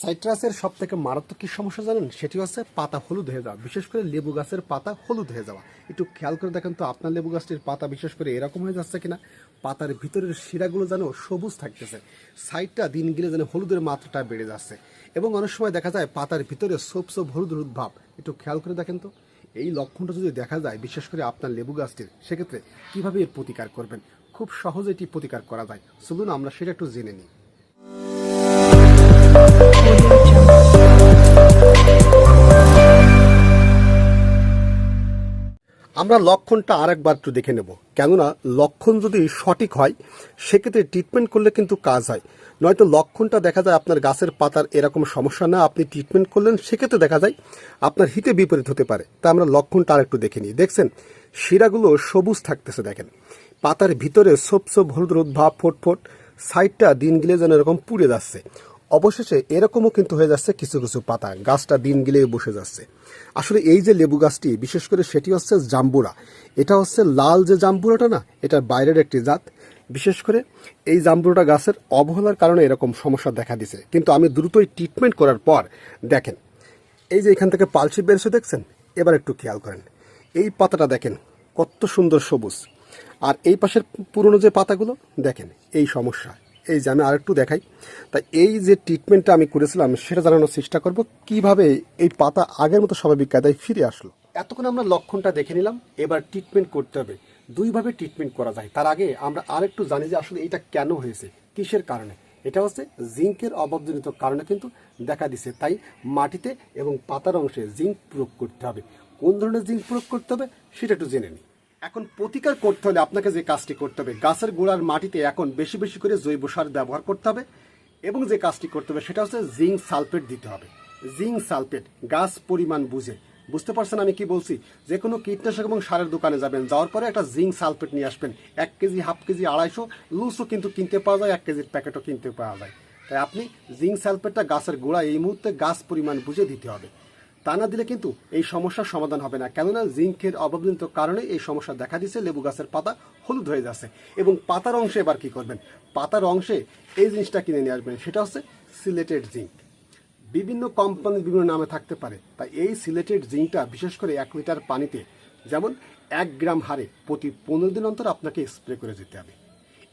সাইট্রাসের সব থেকে মারাত্মক কি সমস্যা জানেন? সেটি হচ্ছে পাতা হলুদ হয়ে যাওয়া, বিশেষ করে লেবু গাছের পাতা হলুদ হয়ে যাওয়া। একটু খেয়াল করে দেখেন তো, আপনার লেবু গাছটির পাতা বিশেষ করে এরকম হয়ে যাচ্ছে কিনা? পাতার ভিতরের শিরাগুলো যেন সবুজ থাকতেছে। সাইডটা দিন গেলে যেন হলুদের মাত্রাটা বেড়ে যাচ্ছে। এবং অনেক সময় দেখা যায় পাতার ভিতরে সোপ সোপ হলুদ হলুদ ভাব একটু খেয়াল করে দেখেন তো, এই লক্ষণটা যদি দেখা যায়, বিশেষ করে আপনার লেবু গাছটির, সেক্ষেত্রে কীভাবে এর প্রতিকার করবেন? খুব সহজে এটি প্রতিকার করা যায়। চলুন আমরা সেটা একটু জেনে নিই। আমরা লক্ষণটা আরেকবার একটু দেখে নেব। কেননা লক্ষণ যদি সঠিক হয়, সেক্ষেত্রে ট্রিটমেন্ট করলে কিন্তু কাজ হয়। নয়তো লক্ষণটা দেখা যায় আপনার গাছের পাতার এরকম সমস্যা না, আপনি ট্রিটমেন্ট করলেন, সেক্ষেত্রে দেখা যায় আপনার হিতে বিপরীত হতে পারে। তা আমরা লক্ষণটা আরেকটু দেখে নিই। দেখছেন, শিরাগুলো সবুজ থাকতেছে, দেখেন। পাতার ভিতরে সোপ সোপ হলুদ রোদ ভাব, ফোট ফোট, সাইডটা দিন গিলে যেন এরকম পুড়ে যাচ্ছে। অবশেষে এরকমও কিন্তু হয়ে যাচ্ছে কিছু কিছু পাতা। গাছটা দিন গিলে বসে যাচ্ছে। আসলে এই যে লেবু গাছটি, বিশেষ করে সেটি হচ্ছে জাম্বুরা। এটা হচ্ছে লাল যে জাম্বুরাটা না, এটার বাইরের একটি জাত। বিশেষ করে এই জাম্বুরাটা গাছের অবহেলার কারণে এরকম সমস্যা দেখা দিছে। কিন্তু আমি দ্রুতই ট্রিটমেন্ট করার পর দেখেন, এই যে এখান থেকে পালসি বেরোছে দেখছেন? এবার একটু খেয়াল করেন। এই পাতাটা দেখেন, কত সুন্দর সবুজ। আর এই পাশের পুরনো যে পাতাগুলো, দেখেন, এই সমস্যা। এই যে আমি আরেকটু দেখাই। তা এই যে ট্রিটমেন্টটা আমি করেছিলাম, সেটা জানানোর চেষ্টা করব, কীভাবে এই পাতা আগের মতো স্বাভাবিক কায়দায় ফিরে আসলো। এতক্ষণ আমরা লক্ষণটা দেখে নিলাম, এবার ট্রিটমেন্ট করতে হবে। দুইভাবে ট্রিটমেন্ট করা যায়। তার আগে আমরা আরেকটু জানি যে আসলে এটা কেন হয়েছে, কিসের কারণে। এটা হচ্ছে জিঙ্কের অভাবজনিত কারণে কিন্তু দেখা দিছে। তাই মাটিতে এবং পাতার অংশে জিঙ্ক প্রয়োগ করতে হবে। কোন ধরনের জিঙ্ক প্রয়োগ করতে হবে, সেটা একটু জেনে নিই। এখন প্রতিকার করতে হলে আপনাকে যে কাজটি করতে হবে, গাছের গোড়ার মাটিতে এখন বেশি বেশি করে জৈব সার ব্যবহার করতে হবে এবং যে কাজটি করতে হবে সেটা হচ্ছে জিঙ্ক সালফেট দিতে হবে। জিঙ্ক সালফেট, গাছ পরিমাণ বুঝে। বুঝতে পারছেন আমি কি বলছি? যে কোনো কীটনাশক এবং সারের দোকানে যাবেন, যাওয়ার পরে একটা জিঙ্ক সালফেট নিয়ে আসবেন। এক কেজি, হাফ কেজি, আড়াইশো, লুসও কিন্তু কিনতে পাওয়া যায়, এক কেজির প্যাকেটও কিনতে পাওয়া যায়। তাই আপনি জিঙ্ক সালফেটটা গাছের গোড়া এই মুহূর্তে গাছ পরিমাণ বুঝে দিতে হবে। তা না দিলে কিন্তু এই সমস্যার সমাধান হবে না। কেননা জিঙ্কের অভাবজনিত কারণে এই সমস্যা দেখা দিচ্ছে লেবু গাছের পাতা হলুদ হয়ে যাচ্ছে এবং পাতার অংশে এবার কি করবেন? পাতার অংশে এই জিনিসটা কিনে নিয়ে আসবেন, সেটা হচ্ছে সিলেটেড জিঙ্ক। বিভিন্ন কোম্পানির বিভিন্ন নামে থাকতে পারে, তাই এই সিলেটেড জিঙ্কটা বিশেষ করে এক লিটার পানিতে যেমন এক গ্রাম হারে প্রতি পনেরো দিন অন্তর আপনাকে স্প্রে করে যেতে হবে।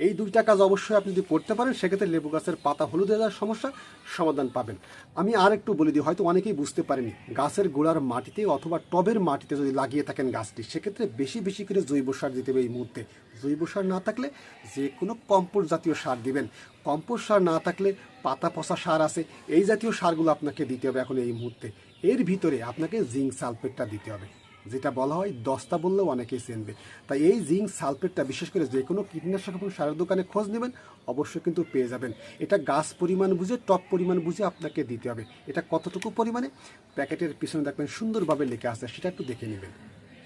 এই দুইটা কাজ অবশ্যই আপনি যদি করতে পারেন, সেক্ষেত্রে লেবু গাছের পাতা হলুদ হয়ে যাওয়ার সমস্যা সমাধান পাবেন। আমি আর একটু বলে দিই, হয়তো অনেকেই বুঝতে পারেনি, গাছের গোড়ার মাটিতে অথবা টবের মাটিতে যদি লাগিয়ে থাকেন গাছটি, সেক্ষেত্রে বেশি বেশি করে জৈব সার দিতে হবে এই মুহূর্তে। জৈব সার না থাকলে যে কোনো কম্পোস্ট জাতীয় সার দিবেন। কম্পোস্ট সার না থাকলে পাতা পচা সার আছে, এই জাতীয় সারগুলো আপনাকে দিতে হবে এখন এই মুহূর্তে। এর ভিতরে আপনাকে জিঙ্ক সালফেটটা দিতে হবে। যেটা বলা হয় দস্তা বললেও অনেকেই চেনবে। তাই এই জিঙ্ক সালফেটটা, বিশেষ করে যে কোনো কীটনাশক এবং সারের দোকানে খোঁজ নেবেন, অবশ্যই কিন্তু পেয়ে যাবেন। এটা গাছ পরিমাণ বুঝে, টপ পরিমাণ বুঝে আপনাকে দিতে হবে। এটা কতটুকু পরিমাণে? প্যাকেটের পিছনে দেখবেন সুন্দরভাবে লেখা আছে, সেটা একটু দেখে নেবেন।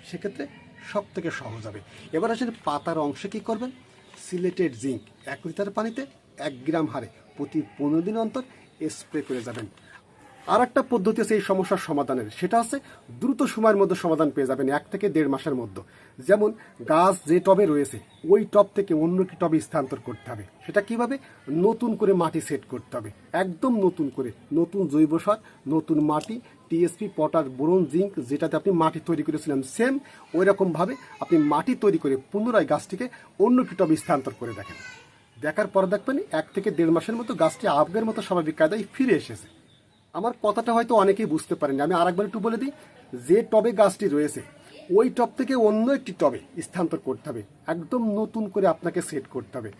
সেক্ষেত্রে সব থেকে সহজ হবে। এবার আসেন পাতার অংশে কী করবেন? সিলেটেড জিঙ্ক, এক লিটার পানিতে এক গ্রাম হারে প্রতি পনেরো দিন অন্তর স্প্রে করে যাবেন। আর একটা পদ্ধতি আছে এই সমস্যার সমাধানের। সেটা হচ্ছে দ্রুত সময়ের মধ্যে সমাধান পেয়ে যাবেন, এক থেকে দেড় মাসের মধ্যে। যেমন গাছ যে টবে রয়েছে, ওই টব থেকে অন্য কি টবে স্থানান্তর করতে হবে। সেটা কীভাবে? নতুন করে মাটি সেট করতে হবে। একদম নতুন করে। নতুন জৈব সার, নতুন মাটি, টিএসপি, পটাশ, বোরন, জিঙ্ক, যেটাতে আপনি মাটি তৈরি করেছিলেন, সেম ওই রকমভাবে আপনি মাটি তৈরি করে পুনরায় গাছটিকে অন্য কি টবে স্থানান্তর করে দেখেন। দেখার পর দেখবেন এক থেকে দেড় মাসের মতো গাছটি আগের মতো স্বাভাবিক কায়দায় ফিরে এসেছে। আমার কথাটা হয়তো অনেকেই বুঝতে পারেনি আমি আরেকবার একটু বলে দিই, যে টবে গাছটি রয়েছে, ওই টব থেকে অন্য একটি টবে স্থানান্তর করতে হবে, একদম নতুন করে আপনাকে সেট করতে হবে।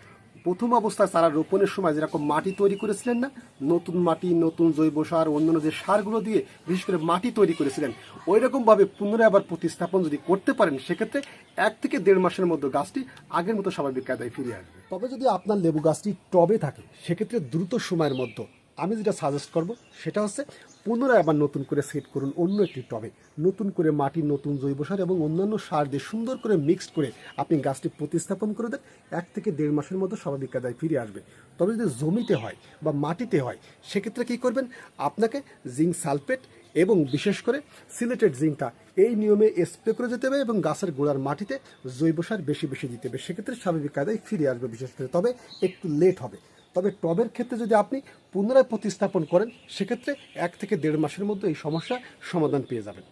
প্রথম অবস্থায় চারা রোপণের সময় যেরকম মাটি তৈরি করেছিলেন না, নতুন মাটি, নতুন জৈব সার, অন্যান্য যে সারগুলো দিয়ে বিশেষ করে মাটি তৈরি করেছিলেন ওই রকমভাবে পুনরায় আবার প্রতিস্থাপন যদি করতে পারেন, সেক্ষেত্রে এক থেকে দেড় মাসের মধ্যে গাছটি আগের মতো স্বাভাবিক কায়দায় ফিরে আসবে। তবে যদি আপনার লেবু গাছটি টবে থাকে, সেক্ষেত্রে দ্রুত সময়ের মধ্যে আমি যেটা সাজেস্ট করব, সেটা হচ্ছে পুনরায় আবার নতুন করে সেট করুন অন্য একটি টবে। নতুন করে মাটি, নতুন জৈব সার এবং অন্যান্য সার দিয়ে সুন্দর করে মিক্সড করে আপনি গাছটি প্রতিস্থাপন করে দেন, এক থেকে দেড় মাসের মধ্যে স্বাভাবিক কাদায় ফিরে আসবে। তবে যদি জমিতে হয় বা মাটিতে হয়, সেক্ষেত্রে কী করবেন? আপনাকে জিঙ্ক সালফেট এবং বিশেষ করে সিলেটেড জিঙ্কটা এই নিয়মে স্প্রে করে যেতে হবে এবং গাছের গোড়ার মাটিতে জৈব সার বেশি বেশি দিতে হবে। সেক্ষেত্রে স্বাভাবিক কায়দায় ফিরে আসবে বিশেষ করে। তবে একটু লেট হবে। তবে টবের ক্ষেত্রে যদি আপনি পুনরায় প্রতিস্থাপন করেন, সেক্ষেত্রে এক থেকে দেড় মাসের মধ্যে এই সমস্যা সমাধান পেয়ে যাবেন।